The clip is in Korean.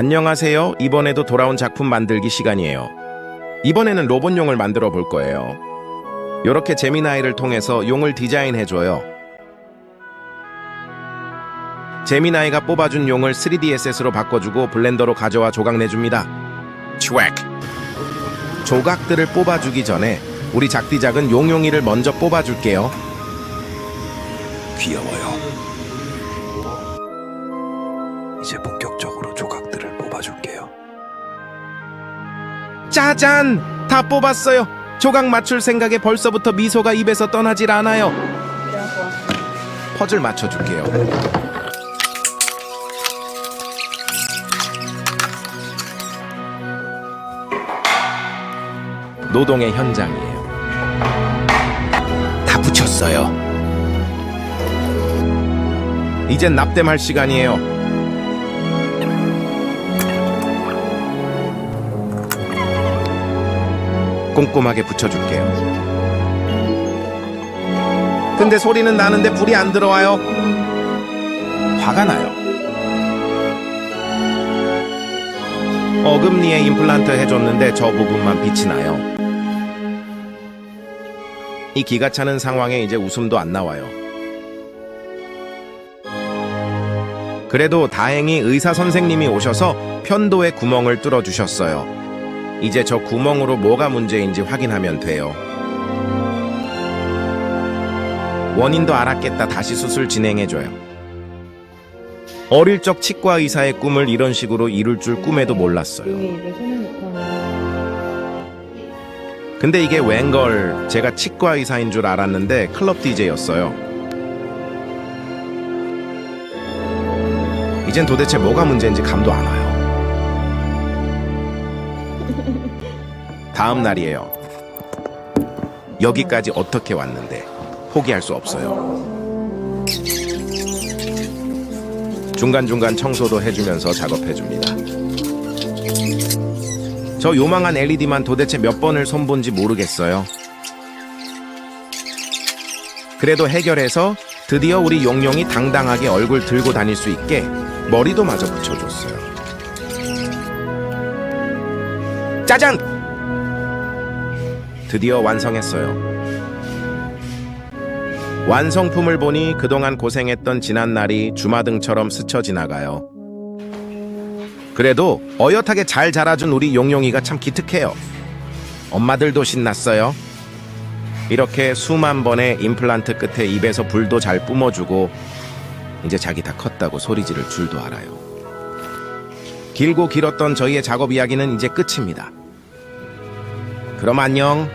안녕하세요. 이번에도 돌아온 작품 만들기 시간이에요. 이번에는 로봇용을 만들어 볼 거예요. 이렇게 재미나이를 통해서 용을 디자인해줘요. 재미나이가 뽑아준 용을 3DSS로 바꿔주고 블렌더로 가져와 조각 내줍니다. 트랙. 조각들을 뽑아주기 전에 우리 작디작은 용용이를 먼저 뽑아줄게요. 귀여워요. 이제 본격적으로 조각들을 뽑아줄게요. 짜잔! 다 뽑았어요. 조각 맞출 생각에 벌써부터 미소가 입에서 떠나질 않아요. 퍼즐 맞춰줄게요. 노동의 현장이에요. 다 붙였어요. 이젠 납땜할 시간이에요. 꼼꼼하게 붙여줄게요. 근데 소리는 나는데 불이 안 들어와요. 화가 나요. 어금니에 임플란트 해줬는데 저 부분만 빛이 나요. 이 기가 차는 상황에 이제 웃음도 안 나와요. 그래도 다행히 의사 선생님이 오셔서 편도의 구멍을 뚫어 주셨어요. 이제 저 구멍으로 뭐가 문제인지 확인하면 돼요. 원인도 알았겠다. 다시 수술 진행해줘요. 어릴 적 치과 의사의 꿈을 이런 식으로 이룰 줄 꿈에도 몰랐어요. 근데 이게 웬걸 제가 치과 의사인 줄 알았는데 클럽 DJ였어요. 이젠 도대체 뭐가 문제인지 감도 안 와요. 다음 날이에요. 여기까지 어떻게 왔는데 포기할 수 없어요. 중간중간 청소도 해주면서 작업해줍니다. 저 요망한 LED만 도대체 몇 번을 손본지 모르겠어요. 그래도 해결해서 드디어 우리 용용이 당당하게 얼굴 들고 다닐 수 있게 머리도 마저 붙여줬어요. 짜잔! 드디어 완성했어요. 완성품을 보니 그동안 고생했던 지난 날이 주마등처럼 스쳐 지나가요. 그래도 어엿하게 잘 자라준 우리 용용이가 참 기특해요. 엄마들도 신났어요. 이렇게 수만 번의 임플란트 끝에 입에서 불도 잘 뿜어주고 이제 자기 다 컸다고 소리 지를 줄도 알아요. 길고 길었던 저희의 작업 이야기는 이제 끝입니다. 그럼 안녕.